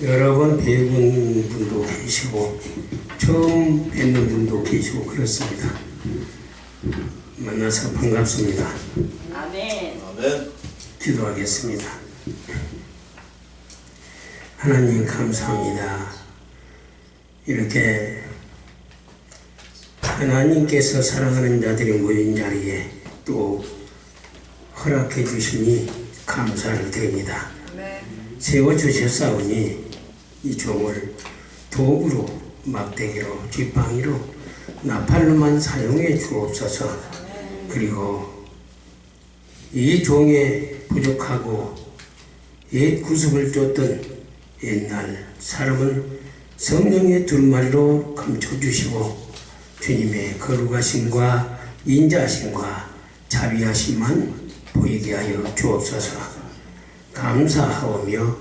여러 번 뵈본 분도 계시고 처음 뵙는 분도 계시고 그렇습니다. 만나서 반갑습니다. 아멘. 아멘. 기도하겠습니다. 하나님 감사합니다. 이렇게 하나님께서 사랑하는 자들이 모인 자리에 또 허락해 주시니 감사를 드립니다. 세워주셨사오니 이 종을 도구로 막대기로 뒷방위로 나팔로만 사용해 주옵소서. 그리고 이 종의 부족하고 옛 구습을 쫓던 옛날 사람은 성령의 둘마리로 감춰주시고 주님의 거룩하심과 인자하심과 자비하심만 보이게 하여 주옵소서 감사하오며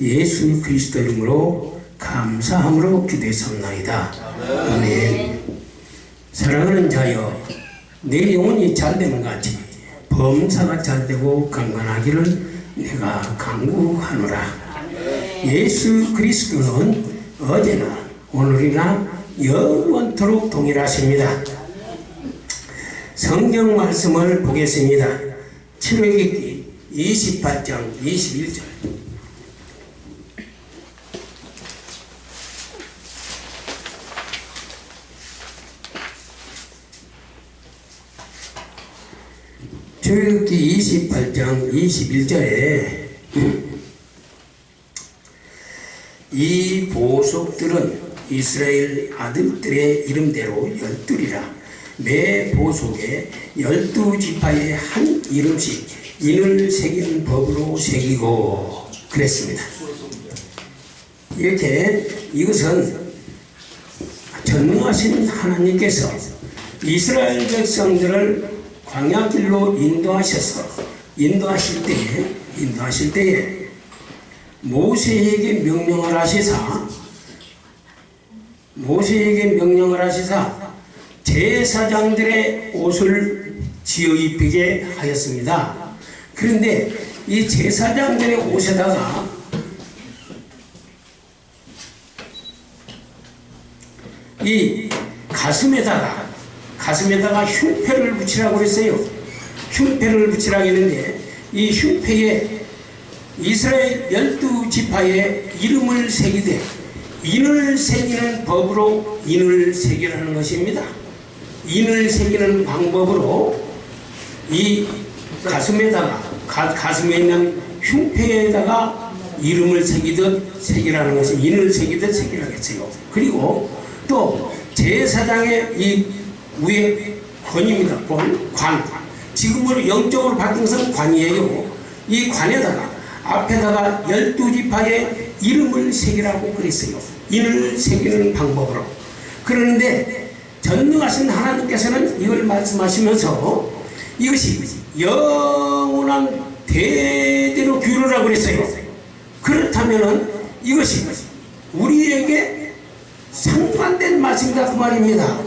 예수 그리스도 이름으로 감사함으로 기도했습나이다. 아멘. 사랑하는 자여 내 영혼이 잘되는 같이 범사가 잘되고 강건하기를 내가 강구하노라. 예수 그리스도는 어제나 오늘이나 영원토록 동일하십니다. 성경 말씀을 보겠습니다. 7회기 28장 21절. 출애굽기 28장 21절에 이 보속들은 이스라엘 아들들의 이름대로 열둘이라 매 보속에 열두 지파의 한 이름씩 인을 새긴 법으로 새기고 그랬습니다. 이렇게 이것은 전능하신 하나님께서 이스라엘 백성들을 광야길로 인도하셔서 인도하실 때에 인도하실 때에 모세에게 명령을 하시사 모세에게 명령을 하시사 제사장들의 옷을 지어 입히게 하였습니다. 그런데 이 제사장들의 옷에다가 이 가슴에다가 가슴에다가 흉패를 붙이라고 그랬어요. 흉패를 붙이라고 했는데 이 흉패에 이스라엘 열두 지파의 이름을 새기되 인을 새기는 법으로 인을 새기라는 것입니다. 인을 새기는 방법으로 이 가슴에다가 가, 가슴에 있는 흉패에다가 이름을 새기듯 새기라는 것이 인을 새기듯 새기라겠어요. 그리고 또 제사장의 이 위에 권입니다. 권, 관. 지금으로 영적으로 바뀐 것은 관이에요. 이 관에다가 앞에다가 열두 지파의 이름을 새기라고 그랬어요. 인을 새기는 방법으로. 그런데 전능하신 하나님께서는 이걸 말씀하시면서 이것이 영원한 대대로 규례라고 그랬어요. 그렇다면은 이것이 우리에게 상관된 말씀이다 그 말입니다.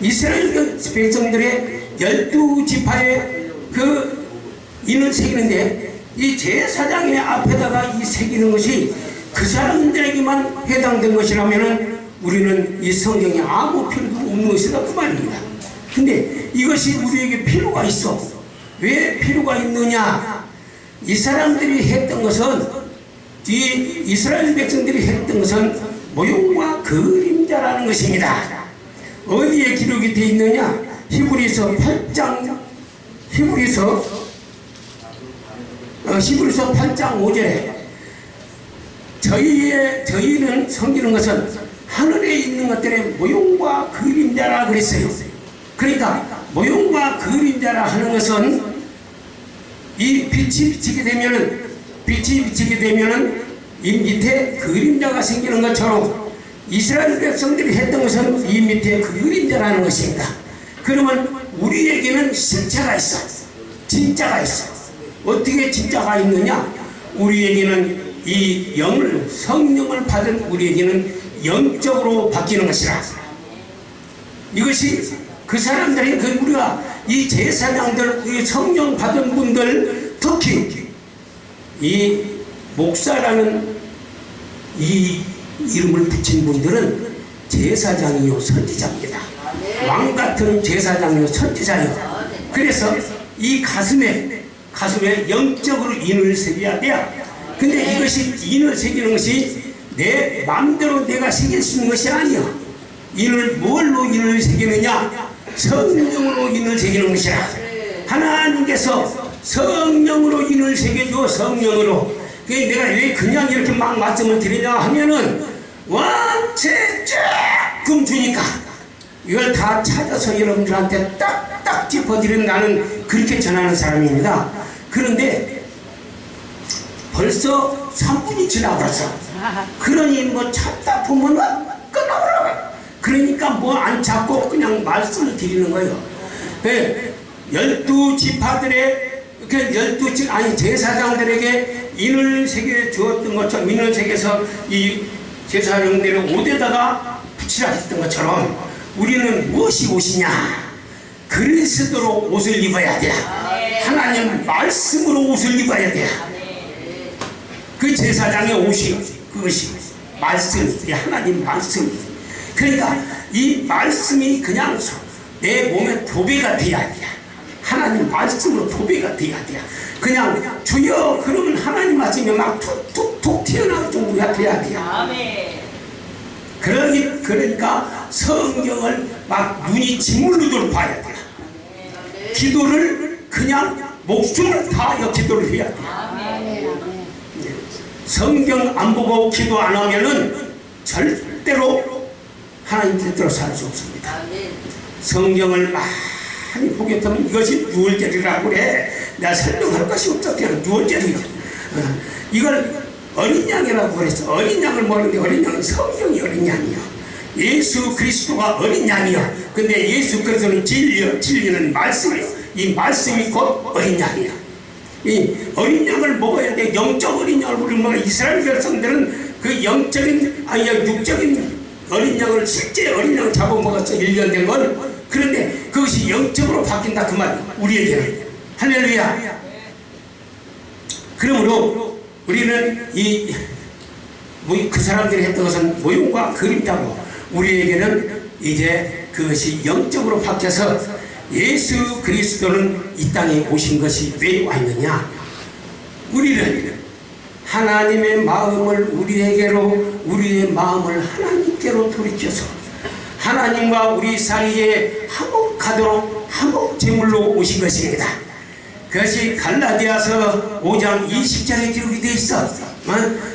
이스라엘 백성들의 열두 지파의 그 인을 새기는데 이 제사장의 앞에다가 이 새기는 것이 그 사람들에게만 해당된 것이라면은 우리는 이 성경에 아무 필요도 없는 것이다 그 말입니다. 근데 이것이 우리에게 필요가 있어. 왜 필요가 있느냐? 이 사람들이 했던 것은 이 이스라엘 백성들이 했던 것은 모형과 그림자라는 것입니다. 어디에 기록이 되어 있느냐? 히브리서 8장 히브리서 어, 히브리서 8장 5절에 저희의 저희는 섬기는 것은 하늘에 있는 것들의 모형과 그림자라 그랬어요. 그러니까 모형과 그림자라 하는 것은 이 빛이 비치게 되면은 빛이 비치게 되면은 이 밑에 그림자가 생기는 것처럼 이스라엘 백성들이 했던 것은 이 밑에 그림자라는 것입니다. 그러면 우리에게는 실체가 있어. 진짜가 있어. 어떻게 진짜가 있느냐? 우리에게는 이 영을 성령을 받은 우리에게는 영적으로 바뀌는 것이라. 이것이 그 사람들이 그 우리가 이 제사장들, 이 성령 받은 분들 특히 이 목사라는 이 이름을 붙인 분들은 제사장이요 선지자입니다. 왕 같은 제사장이요 선지자요. 그래서 이 가슴에 가슴에 영적으로 인을 새겨야 돼요. 근데 이것이 인을 새기는 것이 내 마음대로 내가 새길 수 있는 것이 아니야. 인을 뭘로 인을 새기느냐? 성령으로 인을 새기는 것이라. 하나님께서 성령으로 인을 새겨줘 성령으로. 그게 내가 왜 그냥 이렇게 막 말씀을 드리냐 하면은 완체 조금 주니까 이걸 다 찾아서 여러분들한테 딱딱 짚어드리는 나는 그렇게 전하는 사람입니다. 그런데 벌써 3분이 지나버렸어. 그러니 뭐 찾다 보면 끝나버려. 그러니까 뭐 안 찾고 그냥 말씀을 드리는 거예요. 예, 열두 지파들의 그 열두 지 아니 제사장들에게 인을 새겨 주었던 것처럼 인을 새겨서 이 제사장들의 옷에다가 붙이라 했던 것처럼 우리는 무엇이 옷이냐? 그리스도로 옷을 입어야 돼. 하나님 말씀으로 옷을 입어야 돼. 그 제사장의 옷이 그것이 말씀, 이 하나님 말씀. 그러니까 이 말씀이 그냥 내 몸에 도배가 돼야 돼. 하나님 말씀으로 도배가 돼야 돼. 그냥 주여 그러면 하나님 말씀이 막 툭툭툭 튀어나올 정도가 돼야 돼. 아멘. 그러니 그러니까 성경을 막 눈이 짓물르도록 봐야 돼. 기도를 그냥 목숨을 다하여 기도를 해야 돼. 성경 안 보고 기도 안 하면은 절대로 하나님 뜻대로 살수 없습니다. 성경을 많이 보게 되면 이것이 유월절이라고 그래. 내가 설명할 것이 없었대요. 유월절이. 어, 이걸 어린 양이라고 그랬어. 어린 양을 먹는데 어린 양은 성경이 어린 양이야. 예수 그리스도가 어린 양이야. 근데 예수 그리스도는 진리야. 진리는 말씀이야. 이 말씀이 곧 어린 양이야. 이 어린 양을 먹어야 돼. 영적 어린 양을 우리 뭐 이스라엘 백성들은 그 영적인 아니 육적인 어린 양을 실제 어린 양을 잡아먹었어 1년 된 건. 그런데 그것이 영적으로 바뀐다 그 말이야. 우리에게는. 할렐루야. 그러므로 우리는 이 그 사람들이 했던 것은 모형과 그림자고 우리에게는 이제 그것이 영적으로 바뀌어서 예수 그리스도는 이 땅에 오신 것이 왜 왔느냐 우리는 하나님의 마음을 우리에게로 우리의 마음을 하나님께로 돌이켜서 하나님과 우리 사이에 화목하도록 화목 제물로 오신 것입니다. 그것이 갈라디아서 5장 20절에 기록이 되어 있어. 어?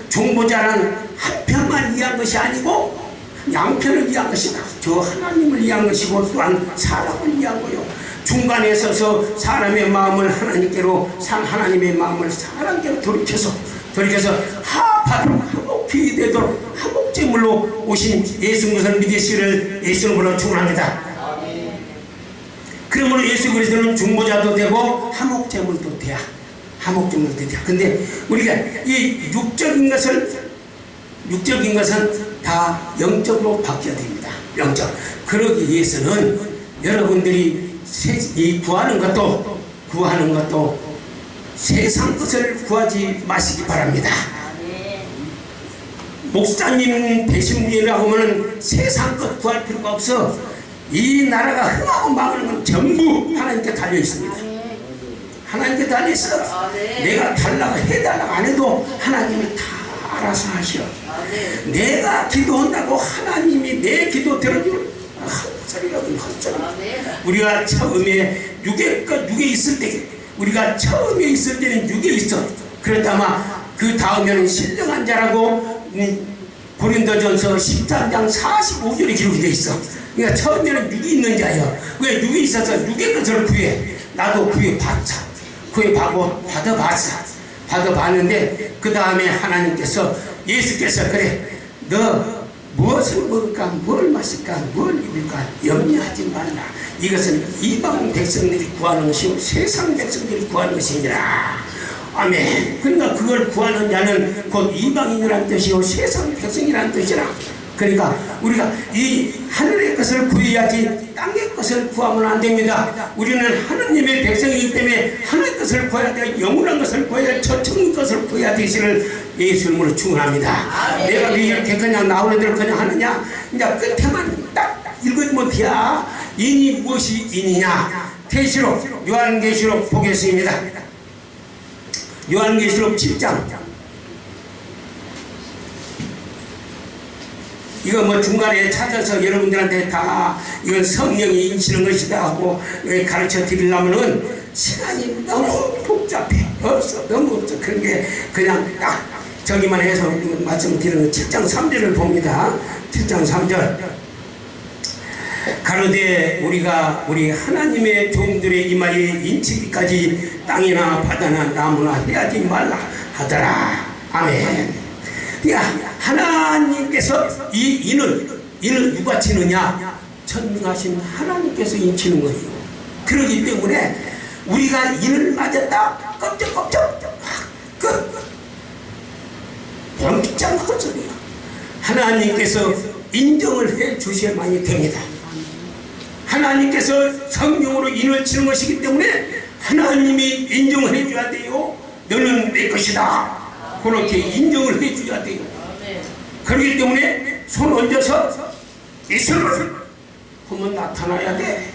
종보자는 한 편만 위한 것이 아니고 양편을 위한 것이다. 저 하나님을 위한 것이고 또한 사람을 위한 거요. 중간에 서서 사람의 마음을 하나님께로 상 하나님의 마음을 사람께로 돌이켜서 돌이켜서 합하도록 화목히 되도록 화목제물로 오신 예수 그리스도를 믿으시기를 예수님으로 축원합니다. 그러므로 예수 그리스도는 중보자도 되고 화목제물도 돼야 화목제물도 돼야 근데 우리가 이 육적인 것을 육적인 것은 다 영적으로 바뀌어야 됩니다 영적 그러기 위해서는 여러분들이 세, 이 구하는 것도 구하는 것도 세상 것을 구하지 마시기 바랍니다. 목사님 되신 분이라고 하면 세상 것 구할 필요가 없어. 이 나라가 흥하고 망하는 건 전부 하나님께 달려 있습니다. 하나님께 달려 있어. 아멘. 내가 달라고 해달라고 안 해도 하나님이 다 알아서. 아멘. 내가 기도한다고 하나님이 내 기도 헛소리. 아멘. 우리가 처음에 육에 그 육에 있을 때 우리가 처음에 있을 때는 육에 있어. 그렇다마 그 다음에는 신령한 자라고 음, 고린도전서 13장 45절에 기록이 돼 있어. 그러니까 처음에는 육이 있는 자예요. 왜 육이 있어서 육의 것을 구해. 나도 구해 봤자. 구해 받고 받아봤어. 받아봤는데 그 다음에 하나님께서 예수께서 그래 너 무엇을 먹을까? 뭘 마실까? 뭘 입을까? 염려하지 말라. 이것은 이방 백성들이 구하는 것이고 세상 백성들이 구하는 것이니라. 아멘. 그러니까 그걸 구하는 자는 곧 이방인이라는 뜻이요 세상 백성이라는 뜻이라 그러니까 우리가 이 하늘의 것을 구해야지 땅의 것을 구하면 안 됩니다. 우리는 하느님의 백성이기 때문에 하늘의 것을 구해야 돼. 영원한 것을 구해야 돼. 저천의 것을 구해야 되시를 예수 이름으로 축원합니다. 내가 왜 이렇게 그냥 나오는 대로 그냥 하느냐? 이제 끝에만 딱 읽어주면 돼야 인이 무엇이 인이냐? 계시록 요한계시록 보겠습니다. 요한계시록 7장 이거 뭐 중간에 찾아서 여러분들한테 다 이건 성령이 인치는 것이다 하고 가르쳐 드리려면은 시간이 너무 복잡해. 없어. 너무 없어. 그런 게 그냥 딱 저기만 해서 말씀드리는 7장 3절을 봅니다. 7장 3절. 가로되 우리가 우리 하나님의 종들의 이마에 인치기까지 땅이나 바다나 나무나 해야지 말라 하더라. 아멘 야, 하나님께서 이 인을 인을 누가 치느냐? 전능하신 하나님께서 인치는 거예요. 그러기 때문에 우리가 인을 맞았다 껍적껍적 끝 범장 헛소리야. 하나님께서 인정을 해 주셔야만이 됩니다. 하나님께서 성령으로 인을 치는 것이기 때문에 하나님이 인정을 해줘야 돼요. 너는 내 것이다. 그렇게 인정을 해줘야 돼요. 네. 그렇기 때문에 손 얹어서 예수를 하면 나타나야 돼.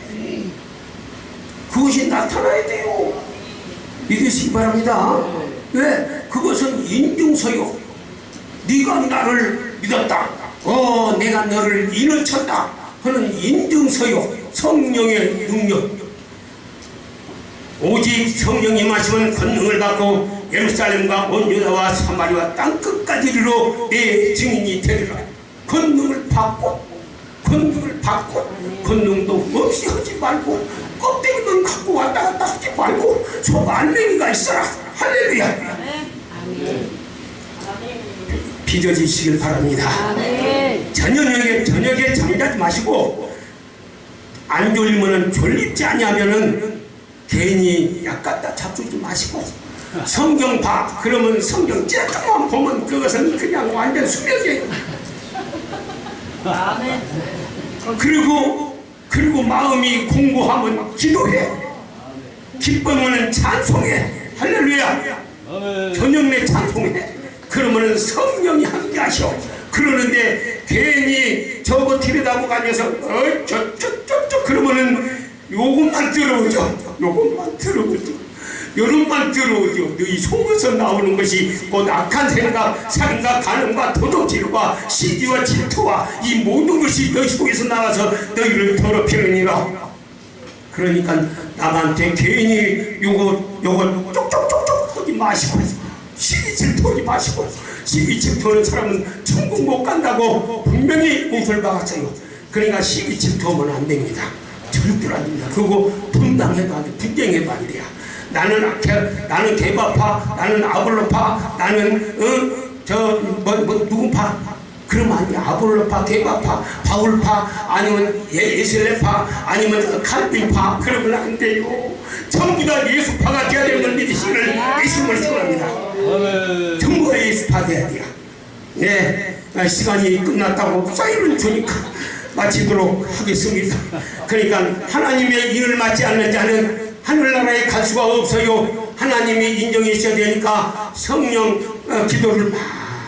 그것이 나타나야 돼요. 믿으시기 바랍니다. 왜? 그것은 인증서요. 네가 나를 믿었다. 어, 내가 너를 인을 쳤다. 하는 인증서요. 성령의 능력. 오직 성령이 마시면 권능을 받고 예루살렘과 온 유다와 사마리아 땅끝까지 이르러 내 증인이 되리라 권능을 받고 권능을 받고 권능도 없이 하지 말고 껍데기만 갖고 왔다 갔다 하지 말고 속 알맹이가 있어라 할렐루야. 빚어지시길 바랍니다. 저녁에 저녁에 잠자지 마시고 안 졸리면은 졸립지 아니하면은 괜히 약 갖다 잡수지 마시고 성경 봐. 그러면 성경 쬐끔만 보면 그것은 그냥 완전 수면이에요. 아멘. 그리고 그리고 마음이 공고하면 기도해. 기쁘면 찬송해. 할렐루야. 저녁 내 찬송해. 그러면은 성령이 함께 하셔 그러는데 괜히 저거 들여다보고 앉아서 어저저저저 그러면은 요것만 들어오죠. 요것만 들어오죠 요것만 들어오죠 너희 속에서 나오는 것이 곧 악한 생각 생각 가능과 도둑질과 시기와 질투와 이 모든 것이 너희 속에서 나와서 너희를 더럽히느니라. 그러니까 남한테 괜히 요거 요거 쪽쪽쪽쪽 하지 마시고 시기 질투하지 마시고 시기 질투하는 사람은 천국 못 간다고 분명히 못을 박았어요. 그러니까 시기 질투하면 안 됩니다. 절대로 안 됩니다. 그거 분당해도 안 돼, 분쟁해도 안 돼요 나는 개, 나는 개바파 나는 아볼로파 나는 어 저 뭐 뭐, 누구 파? 그러면 아니 아볼로파 개바파 바울파 아니면 예, 예슬레파 아니면 칼빈파 그러면 안 돼요. 전부 다 예수파가 되어야 되는 걸 믿으시기를 예수님을 축원합니다. 전부 다 예수파 돼야 돼요. 네 아, 시간이 끝났다고 사인을 주니까 마치도록 하겠습니다. 그러니까 하나님의 일을 맞지 않는 자는 하늘나라에 갈 수가 없어요. 하나님이 인정해 주셔야 되니까 성령 어, 기도를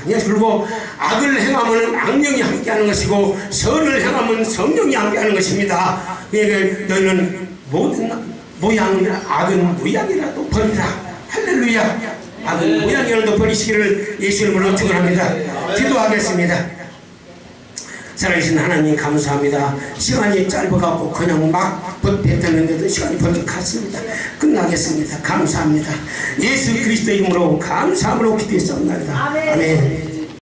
많이 들고 악을 행하면 악령이 함께하는 것이고 선을 행하면 성령이 함께하는 것입니다. 그러니까 너희는 모든 모양이나 악은 모양이라도 버리라. 할렐루야. 악은 모양이라도 버리시기를 예수 이름으로 축원합니다. 기도하겠습니다. 살아계신 하나님 감사합니다. 시간이 짧아갖고 그냥 막 뱉었는데도 시간이 벌써 갔습니다. 끝나겠습니다. 감사합니다. 예수 그리스도 이름으로 감사함으로 기도했습니다. 아멘. 아멘.